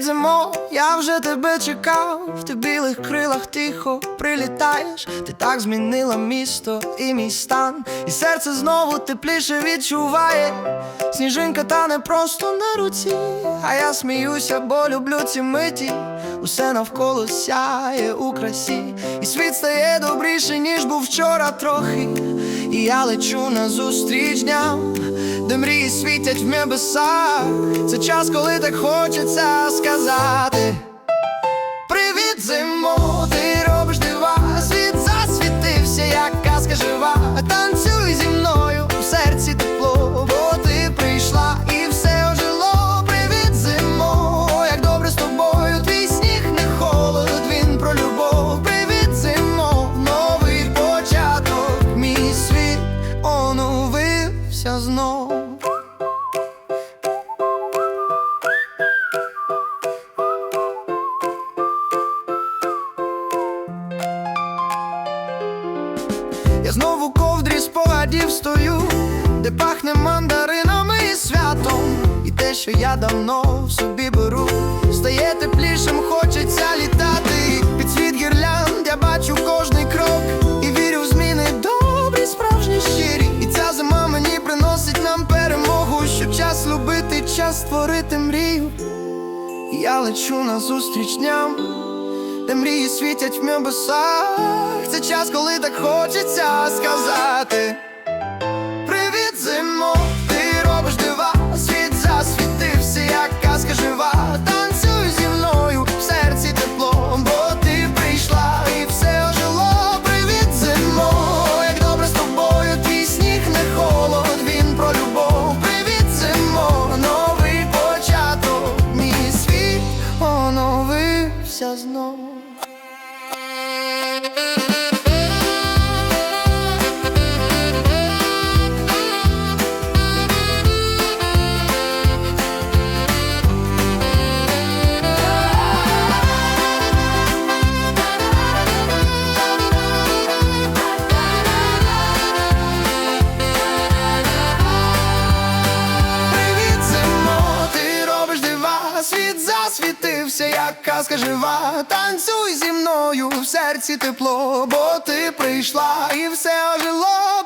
Зимо, я вже тебе чекав, в ти білих крилах тихо прилітаєш, ти так змінила місто і мій стан, і серце знову тепліше відчуває. Сніжинка тане просто на руці, а я сміюся, бо люблю ці миті. Усе навколо сяє у красі, і світ стає добріше, ніж був вчора трохи. І я лечу на зустріч дням, де мрії світять в небесах. Це час, коли так хочеться сказати. Привіт, зимо, Знову ковдрі спогадів стою, де пахне мандаринами і святом, і те, що я давно в собі беру, стає теплішим, хочеться літати. Під світ гірлянд я бачу кожний крок і вірю в зміни добрі, справжні щирі. І ця зима мені приносить нам перемогу, щоб час любити, час створити мрію. Я лечу на зустріч дням де мрії світять в небесах. Це час, коли так хочеться сказати. Оновився знов. Засвітився, як казка жива. Танцюй зі мною, в серці тепло, бо ти прийшла і все ожило.